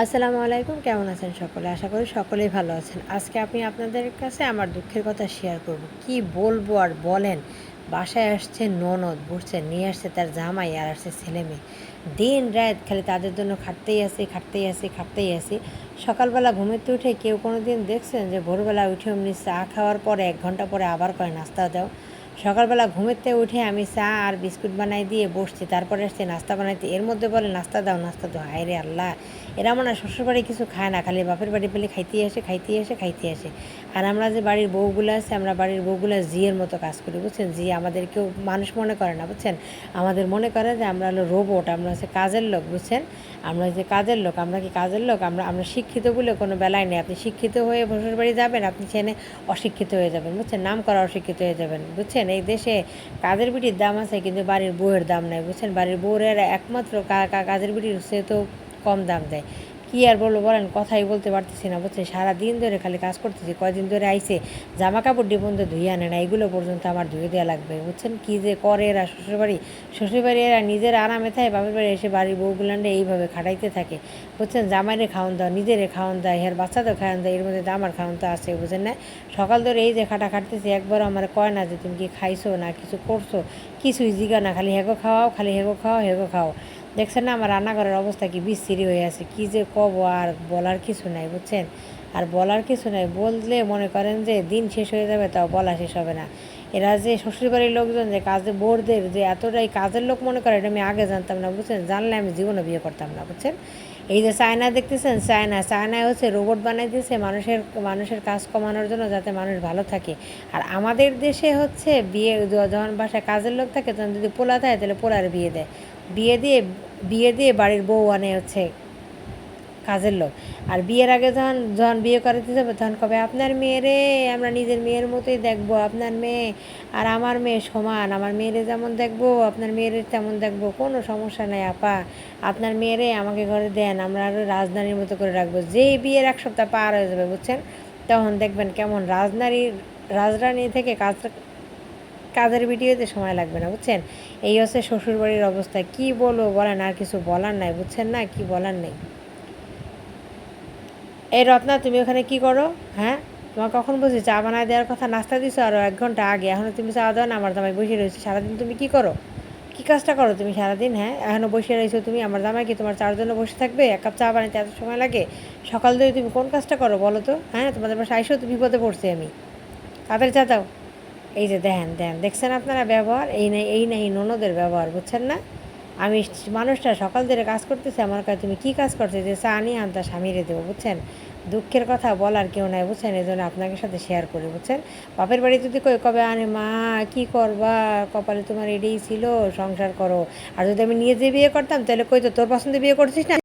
আসসালামু আলাইকুম, কেমন আছেন সকলে? আশা করি সকলেই ভালো আছেন। আজকে আমি আপনাদের কাছে আমার দুঃখের কথা শেয়ার করব। কি বলব আর বলেন? বাসায় আসছে ননদ, বুঝছেন? নিয়ে আসছে তার জামাই আর আসছে ছেলে মেয়ে দিন রাত খালি তাদের জন্য খাটতেই আসি খাটতেই আসি খাটতেই আসি সকালবেলা ঘুমেতে উঠে কেউ কোনো দিন দেখছেন যে ভোরবেলা উঠে এমনি চা খাওয়ার পরে, এক ঘণ্টা পরে আবার করে নাস্তা দাও? সকালবেলা ঘুমেতে উঠে আমি চা আর বিস্কুট বানাই দিয়ে বসছি, তারপরে আসছি নাস্তা বানাইতে। এর মধ্যে বলে, নাস্তা দাও নাস্তা দাও। হায় রে আল্লাহ, এরা মনে হয় শ্বশুরবাড়ি কিছু খায় না, খালি বাপের বাড়ি পেলে খাইতে আসে খাইতে আসে খাইতে আসে। আর আমরা যে বাড়ির বউগুলো আছে, আমরা বাড়ির বউগুলো জিয়ের মতো কাজ করি, বুঝছেন? জি আমাদের কেউ মানুষ মনে করে না, বুঝছেন? আমাদের মনে করে যে আমরা হলো রোবট আমরা হচ্ছে কাজের লোক, বুঝছেন? আমরা যে কাজের লোক, আমরা কি কাজের লোক? আমরা আমরা শিক্ষিত বলে কোনো বেলায় নেই। আপনি শিক্ষিত হয়ে শ্বশুর বাড়ি যাবেন, আপনি সেখানে অশিক্ষিত হয়ে যাবেন, বুঝছেন? নাম করা অশিক্ষিত হয়ে যাবেন, বুঝছেন? এই দেশে কাজের বিটির দাম আছে, কিন্তু বাড়ির বউয়ের দাম নাই, বুঝছেন? বাড়ির বউয়ের একমাত্র কাজের বিটির সে তো কম দাম দেয়। কি আর বলব বলেন, কথাই বলতে পারতেছি না, বুঝছেন? সারা দিন ধরে খালি কাজ করতেছি, কয়দিন ধরে আইসে জামা কাপড় পর্যন্ত ধুয়ে আনে না এগুলো পর্যন্ত আমার ধুয়ে দেওয়া লাগবে, বুঝছেন? কি যে করে এরা শ্বশুরবাড়ি শ্বশুরবাড়ি এরা নিজের আরামে থাকে, বাপের বাড়ি এসে বাড়ির বউগুলান্ডে এইভাবে খাটাইতে থাকে, বুঝছেন? জামাইরে খাওয়ান দাও, নিজেরে খাওয়ান দেয় হের বাচ্চাদের খাওয়ান দেয় এর মধ্যে আমার খাওয়ান তো আছে, বুঝেন না? সকাল ধরে এই যে খাটা খাটতেছি একবার আমার কয় না যে তুমি কি খাইছো না কিছু করছ, কিছুই জিগা না, খালি হেগো খাওয়াও, খালি হেগো খাওয়াও, হেগো খাও দেখছেন না, আমার রান্নাঘরের অবস্থা কি বিচ্ছিরি হয়ে আছে, কি যে কব আর বলার কিছু নাই, বুঝছেন? আর বলার কিছু নাই, বললে মনে করেন যে দিন শেষ হয়ে যাবে, তাও বলা শেষ হবে না। এরা যে শ্বশুরবাড়ির লোকজন, যে কাজে বোরদের, যে এতটাই কাজের লোক মনে করে, এটা আমি আগে জানতাম না, বুঝছেন? জানলে আমি জীবনে বিয়ে করতাম না, বুঝছেন? এই যে চায়না দেখতেছেন? চায়না চায়নায় হচ্ছে রোবট বানাই দিয়েছে মানুষের মানুষের কাজ কমানোর জন্য যাতে মানুষ ভালো থাকে। আর আমাদের দেশে হচ্ছে বিয়ে, যখন বাসায় কাজের লোক থাকে, তখন যদি পোলা থাকে, তাহলে পোলার বিয়ে দেয়। বিয়ে দিয়ে বিয়ে দিয়ে বাড়ির বউ আনে হচ্ছে কাজের লোক। আর বিয়ের আগে যখন যখন বিয়ে করাতে যাবে, তখন কবে? আপনার মেয়েরে আমরা নিজের মেয়ের মতোই দেখব, আপনার মেয়ে। আর আমার মেয়ে সমান, আমার মেয়েরে যেমন দেখব, আপনার মেয়েরে তেমন দেখব, কোনো সমস্যা নাই, আপা। আপনার মেয়েরে আমাকে ঘরে দেন, আমরা আরও রাজধানীর মতো করে রাখব। যেই বিয়ের এক সপ্তাহ পার হয়ে যাবে, বুঝছেন? তখন দেখবেন কেমন রাজধানী রাজরানী থেকে কাজ, কাজের ভিডিওতে সময় লাগবে না, বুঝছেন? এই হচ্ছে শ্বশুরবাড়ির অবস্থা। কি বলব বলেন, আর কিছু বলার নাই, বুঝছেন না? কি বলার নেই? এই রত্না, তুমি ওখানে কি করো? হ্যাঁ? তোমার কখন বলছি, চা বানায় দেওয়ার কথা? নাস্তা দিছো আরও এক ঘণ্টা আগে। এখনও তুমি চা দাও না, আমার জামাই বসে রয়েছে। সারাদিন তুমি কি করো? কি কাজটা করো তুমি সারাদিন হ্যাঁ? এখনও বসে রয়েছো তুমি, আমার জামাই কি তোমার চার জন্য বসে থাকবে? এক কাপ চা বানাইতে এত সময় লাগে? সকাল ধরে তুমি কোন কাজটা করো বলো তো? হ্যাঁ তোমাদের পাশে আইসো তো বিপদে পড়ছি আমি। তাদের চা দাও। এই যে দেখেন দেখেন দেখছেন আপনারা ব্যবহার? এই নাই এই নাই ননদের ব্যবহার, বুঝছেন না? আমি মানুষটা সকাল ধরে কাজ করতেছে, আমার কাছে তুমি কী কাজ করছ? যে চা নিয়ে আনতা স্বামীরে দেবো, বুঝছেন? দুঃখের কথা বলার কেউ নাই, বুঝছেন? এই জন্য আপনাকে সাথে শেয়ার করি, বুঝছেন? বাপের বাড়ি যদি কই, কবে আনে, মা, কি করবা? কপালে তোমার এটাই ছিল, সংসার করো। আর যদি আমি নিয়ে যে বিয়ে করতাম, তাহলে কই তো, তোর পছন্দে বিয়ে করছিস না?